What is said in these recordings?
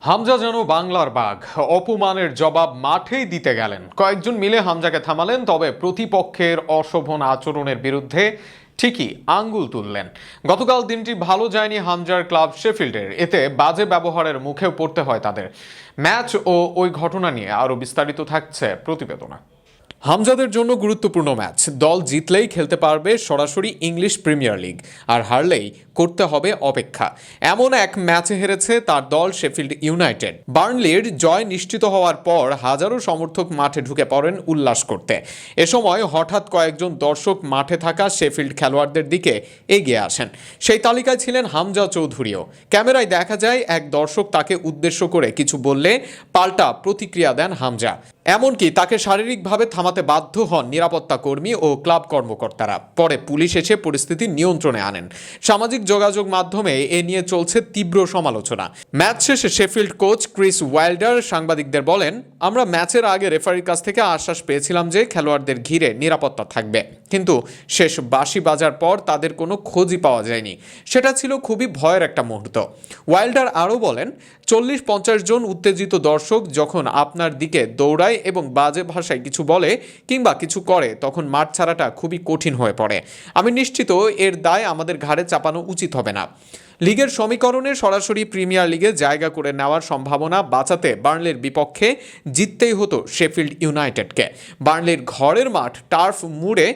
হামজা যেন বাংলার বাঘ। অপমানের জবাব মাঠেই দিতে গেলেন। কয়েকজন মিলে হামজাকে থামালেন, তবে প্রতিপক্ষের অশোভন আচরণের বিরুদ্ধে ঠিকই আঙ্গুল তুললেন। গতকাল দিনটি ভালো যায়নি হামজার ক্লাব শেফিল্ডের। এতে বাজে ব্যবহারের মুখেও পড়তে হয় তাদের। ম্যাচ ও ওই ঘটনা নিয়ে আরও বিস্তারিত থাকছে প্রতিবেদনা। হামজাদের জন্য গুরুত্বপূর্ণ ম্যাচ। দল জিতলেই খেলতে পারবে সরাসরি ইংলিশ প্রিমিয়ার লিগ, আর হারলেই করতে হবে অপেক্ষা। এমন এক ম্যাচে হেরেছে তার দল শেফিল্ড ইউনাইটেড। বার্নলির জয় নিশ্চিত হওয়ার পর হাজারো সমর্থক মাঠে ঢুকে পড়েন উল্লাস করতে। এ সময় হঠাৎ কয়েকজন দর্শক মাঠে থাকা শেফিল্ড খেলোয়াড়দের দিকে এগিয়ে আসেন। সেই তালিকায় ছিলেন হামজা চৌধুরীও। ক্যামেরায় দেখা যায় এক দর্শক তাকে উদ্দেশ্য করে কিছু বললে পাল্টা প্রতিক্রিয়া দেন হামজা। এমনকি তাকে শারীরিকভাবে থামাতে বাধ্য হন নিরাপত্তা কর্মী ও ক্লাব কর্মকর্তারা। পরে পুলিশ এসে পরিস্থিতি নিয়ন্ত্রণে আনেন। সামাজিক যোগাযোগ মাধ্যমে এ নিয়ে চলছে তীব্র সমালোচনা। ম্যাচ শেষে শেফিল্ড কোচ ক্রিস ওয়াইল্ডার সাংবাদিকদের বলেন, আমরা ম্যাচের আগে রেফারির কাছ থেকে আশ্বাস পেয়েছিলাম যে খেলোয়াড়দের ঘিরে নিরাপত্তা থাকবে। কিন্তু শেষ বাঁশি বাজার পর তাদের কোনো খোঁজই পাওয়া যায়নি। সেটা ছিল খুবই ভয়ের একটা মুহূর্ত। ওয়াইল্ডার আরও বলেন চল্লিশ পঞ্চাশ জন উত্তেজিত দর্শক যখন আপনার দিকে দৌড়ায় এবং বাজে ভাষায় কিছু বলে কিংবা কিছু করে, তখন মাঠ ছাড়াটা খুবই কঠিন হয়ে পড়ে। আমি নিশ্চিত এর দায় আমাদের ঘাড়ে চাপানো উচিত হবে না। লিগের সমীকরণে সরাসরি প্রিমিয়ার লিগে জায়গা করে নেওয়ার সম্ভাবনা বাঁচাতে বার্নলির বিপক্ষে জিততেই হতো শেফিল্ড ইউনাইটেডকে। বার্নলির ঘরের মাঠ টার্ফ মুড়ে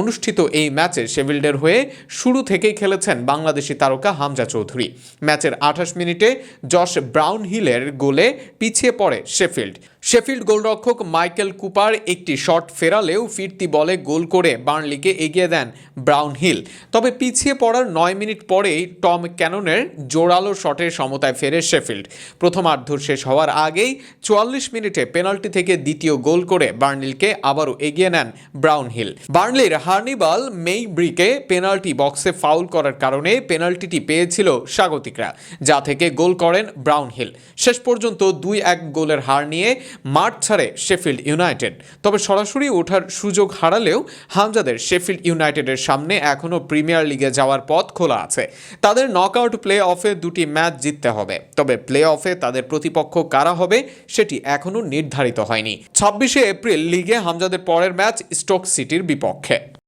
অনুষ্ঠিত এই ম্যাচে শেফিল্ডের হয়ে শুরু থেকেই খেলেছেন বাংলাদেশি তারকা হামজা চৌধুরী। ম্যাচের আঠাশ মিনিটে জশ ব্রাউন হিলের গোলে পিছিয়ে পড়ে শেফিল্ড। শেফিল্ড গোলরক্ষক মাইকেল কুপার একটি শট ফেরালেও ফিরতি বলে গোল করে বার্নলিকে এগিয়ে দেন ব্রাউন হিল। তবে পিছিয়ে পড়ার নয় মিনিট পরেই টম ক্যাননের জোরালো শটের সমতায় ফেরে শেফিল্ড। প্রথমার্ধ শেষ হওয়ার আগেই চুয়াল্লিশ মিনিটে পেনাল্টি থেকে দ্বিতীয় গোল করে বার্নলিকে আবারও এগিয়ে নেন ব্রাউন হিল। বার্নলির হার্নিবাল মেইব্রিকে পেনাল্টি বক্সে ফাউল করার কারণে পেনাল্টিটি পেয়েছিল স্বাগতিকরা, যা থেকে গোল করেন ব্রাউন হিল। শেষ পর্যন্ত দুই এক গোলের হার নিয়ে মাঠ ছাড়ে শেফিল্ড ইউনাইটেড। তবে সরাসরি ওঠার সুযোগ হারালেও হামজাদের শেফিল্ড ইউনাইটেডের সামনে এখনও প্রিমিয়ার লিগে যাওয়ার পথ খোলা আছে। তাদের নকআউট প্লে অফে দুটি ম্যাচ জিততে হবে। তবে প্লে অফে তাদের প্রতিপক্ষ কারা হবে সেটি এখনও নির্ধারিত হয়নি। ছাব্বিশে এপ্রিল লিগে হামজাদের পরের ম্যাচ স্টোক সিটির বিপক্ষে।